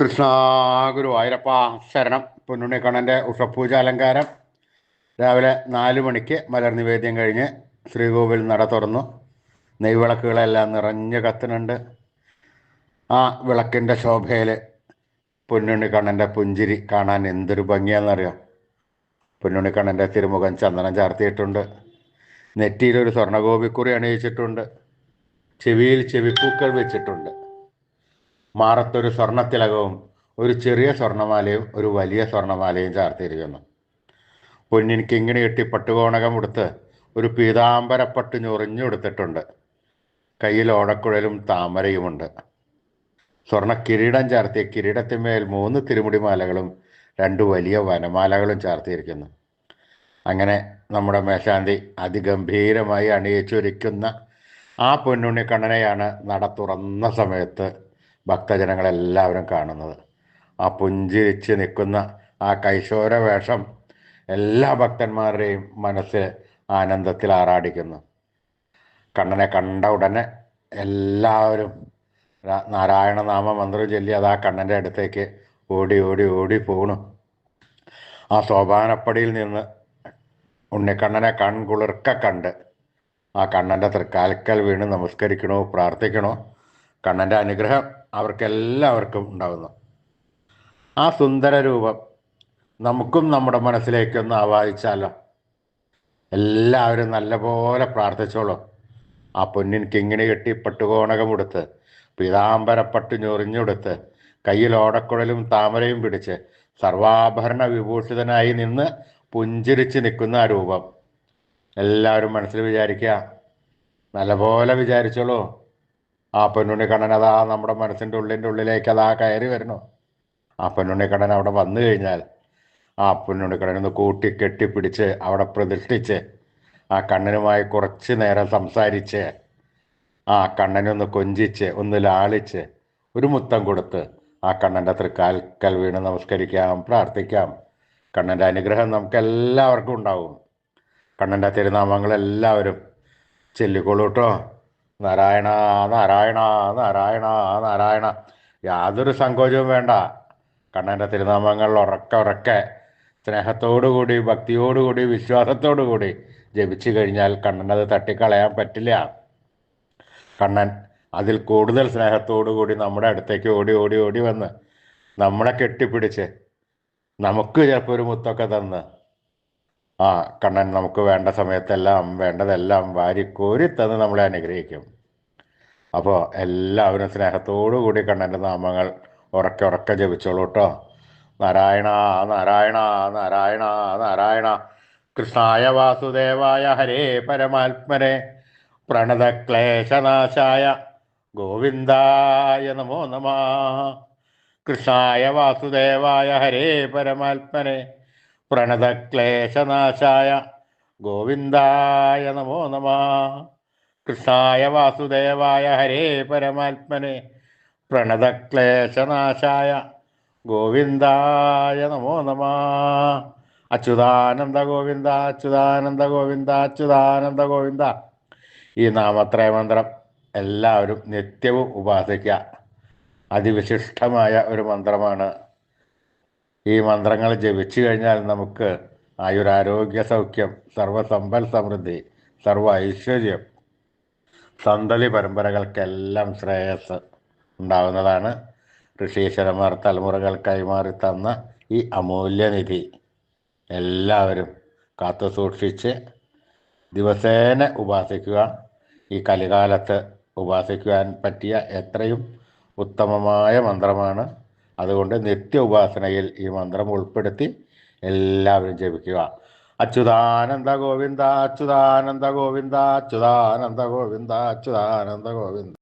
കൃഷ്ണ ആയിരപ്പ ശരണം. പൊന്നുണ്ണിക്കണ്ണന്റെ ഉഷപൂജ അലങ്കാരം. രാവിലെ നാല് മണിക്ക് മലർ നിവേദ്യം കഴിഞ്ഞ് ശ്രീകോവിൽ നട തുറന്നു. നെയ്വിളക്കുകളെല്ലാം നിറഞ്ഞു കത്തുന്നുണ്ട്. ആ വിളക്കിന്റെ ശോഭയിൽ പൊന്നുണ്ണിക്കണ്ണന്റെ പുഞ്ചിരി കാണാൻ എന്തൊരു ഭംഗിയാണെന്നറിയാം? പൊന്നുണ്ണിക്കണ്ണന്റെ തിരുമുഖം ചന്ദനം ചാർത്തിയിട്ടുണ്ട്. നെറ്റിയിലൊരു സ്വർണഗോപിക്കുറി അണിയിച്ചിട്ടുണ്ട്. ചെവിയിൽ ചെവിപ്പൂക്കൾ വെച്ചിട്ടുണ്ട്. മാറത്തൊരു സ്വർണത്തിലകവും ഒരു ചെറിയ സ്വർണമാലയും ഒരു വലിയ സ്വർണമാലയും ചാർത്തിയിരിക്കുന്നു. പൊന്നിൻ കിങ്ങിണി കെട്ടി പട്ടുകോണകം ഉടുത്ത് ഒരു പീതാംബരപ്പട്ട് ഞൊറിഞ്ഞെടുത്തിട്ടുണ്ട് കയ്യിൽ ഓടക്കുഴലും താമരയുമുണ്ട്. സ്വർണ കിരീടം ചാർത്തിയ കിരീടത്തിന്മേൽ മൂന്ന് തിരുമുടിമാലകളും രണ്ട് വലിയ വനമാലകളും ചാർത്തിയിരിക്കുന്നു. അങ്ങനെ നമ്മുടെ മേശാന്തി അതിഗംഭീരമായി അണിയിച്ചൊരുക്കുന്ന ആ പൊന്നുണ്ണിക്കണ്ണനെയാണ് നട തുറന്ന സമയത്ത് ഭക്തജനങ്ങളെല്ലാവരും കാണുന്നത്. ആ പുഞ്ചിരിച്ച് നിൽക്കുന്ന ആ കൈശോര വേഷം എല്ലാ ഭക്തന്മാരുടെയും മനസ്സിൽ ആനന്ദത്തിൽ ആറാടിക്കുന്നു. കണ്ണനെ കണ്ട ഉടനെ എല്ലാവരും നാരായണ നാമ മന്ത്രം ചൊല്ലി അത് ആ കണ്ണന്റെ അടുത്തേക്ക് ഓടി ഓടി ഓടി പോണു. ആ സോപാനപ്പടിയിൽ നിന്ന് ഉണ്ണിക്കണ്ണനെ കൺകുളിർക്ക കണ്ട് ആ കണ്ണന്റെ തൃക്കാൽക്കൽ വീണ് നമസ്കരിക്കണോ പ്രാർത്ഥിക്കണോ? കണ്ണന്റെ അനുഗ്രഹം അവർക്കെല്ലാവർക്കും ഉണ്ടാകുന്നു ആ സുന്ദര രൂപം നമുക്കും നമ്മുടെ മനസ്സിലേക്കൊന്ന് ആവാഹിച്ചാലോ? എല്ലാവരും നല്ലപോലെ പ്രാർത്ഥിച്ചോളൂ. ആ പൊന്നിൻ കിങ്ങിണി കെട്ടി പട്ടുകോണകമെടുത്ത് പീതാംബരപ്പട്ടു ഞൊറിഞ്ഞെടുത്ത് കയ്യിൽ ഓടക്കുഴലും താമരയും പിടിച്ച് സർവാഭരണ വിഭൂഷിതനായി നിന്ന് പുഞ്ചിരിച്ച് നിൽക്കുന്ന ആ രൂപം. എല്ലാവരും മനസ്സിൽ വിചാരിക്കുക. നല്ലപോലെ വിചാരിച്ചോളൂ. ആ പൊന്നുണ്ണിക്കണ്ണൻ അതാ നമ്മുടെ മനസ്സിന്റെ ഉള്ളിന്റെ ഉള്ളിലേക്ക് അതാ കയറി വരണോ ആ പൊന്നുണ്ണിക്കണ്ണൻ അവിടെ വന്നു കഴിഞ്ഞാൽ ആ പൊന്നുണ്ണിക്കണ്ണൻ ഒന്ന് കൂട്ടി കെട്ടിപ്പിടിച്ച് അവിടെ പ്രതിഷ്ഠിച്ച് ആ കണ്ണനുമായി കുറച്ച് നേരം സംസാരിച്ച് ആ കണ്ണനൊന്ന് കൊഞ്ചിച്ച് ഒന്ന് ലാളിച്ച് ഒരു മുത്തം കൊടുത്ത് ആ കണ്ണന്റെ തൃക്കാൽക്കൽ വീണ് നമസ്കരിക്കാം പ്രാർത്ഥിക്കാം. കണ്ണന്റെ അനുഗ്രഹം നമുക്ക് എല്ലാവർക്കും ഉണ്ടാവും. കണ്ണന്റെ തിരുനാമങ്ങൾ എല്ലാവരും കേട്ടോ. നാരായണ നാരായണ നാരായണ നാരായണ. യാതൊരു സങ്കോചവും വേണ്ട. കണ്ണന്റെ തിരുനാമങ്ങൾ ഉറക്കെ ഉറക്കെ. സ്നേഹത്തോടുകൂടി ഭക്തിയോടുകൂടി വിശ്വാസത്തോടുകൂടി ജപിച്ചു കഴിഞ്ഞാൽ കണ്ണനത് തട്ടിക്കളയാൻ പറ്റില്ല. കണ്ണൻ അതിൽ കൂടുതൽ സ്നേഹത്തോടുകൂടി നമ്മുടെ അടുത്തേക്ക് ഓടി ഓടി ഓടി വന്ന് നമ്മളെ കെട്ടിപ്പിടിച്ച് നമുക്ക് ചിലപ്പോൾ ഒരു മുത്തൊക്കെ തന്ന് ആ കണ്ണൻ നമുക്ക് വേണ്ട സമയത്തെല്ലാം വേണ്ടതെല്ലാം വാരിക്കോരി തന്ന് നമ്മളെ അനുഗ്രഹിക്കും. അപ്പോൾ എല്ലാവരും സ്നേഹത്തോടു കൂടി കണ്ണന്റെ നാമങ്ങൾ ഉറക്കെ ഉറക്കെ ജപിച്ചോളൂ കേട്ടോ. നാരായണ നാരായണ നാരായണ നാരായണ. കൃഷ്ണായ വാസുദേവായ ഹരേ പരമാത്മനെ. പ്രണതക്ലേശനാശായ ഗോവിന്ദായ നമോ നമ. കൃഷ്ണായ വാസുദേവായ ഹരേ പരമാത്മനെ. പ്രണതക്ലേശനാശായ. ഗോവിന്ദായ നമോ നമ. കൃഷ്ണായ വാസുദേവായ ഹരേ പരമാത്മനെ. പ്രണതക്ലേശനാശായ. ഗോവിന്ദായ നമോ നമ. അച്യുതാനന്ദ ഗോവിന്ദ അച്യുതാനന്ദ ഗോവിന്ദ അച്യുതാനന്ദ ഗോവിന്ദ. ഈ നാമത്രയ മന്ത്രം എല്ലാവരും നിത്യവും ഉപാസിക്കുക. അതിവിശിഷ്ടമായ ഒരു മന്ത്രമാണ് ഈ മന്ത്രങ്ങൾ ജപിച്ചു കഴിഞ്ഞാൽ നമുക്ക് ആയുരാരോഗ്യ സൗഖ്യം സർവസമ്പൽ സമൃദ്ധി സർവ ഐശ്വര്യം സന്തതി പരമ്പരകൾക്കെല്ലാം ശ്രേയസ് ഉണ്ടാവുന്നതാണ്. ഋഷീശ്വരന്മാർ തലമുറകൾ കൈമാറി തന്ന ഈ അമൂല്യനിധി. എല്ലാവരും കാത്തു സൂക്ഷിച്ച് ദിവസേന ഉപാസിക്കുക. ഈ കലികാലത്ത് ഉപാസിക്കുവാൻ പറ്റിയ എത്രയും ഉത്തമമായ മന്ത്രമാണ് അതുകൊണ്ട് നിത്യ ഉപാസനയിൽ ഈ മന്ത്രം ഉൾപ്പെടുത്തി എല്ലാവരും ജപിക്കുക. അച്യുതാനന്ദ ഗോവിന്ദ അച്യുതാനന്ദ ഗോവിന്ദ അച്യുതാനന്ദ ഗോവിന്ദ അച്യുതാനന്ദ ഗോവിന്ദ.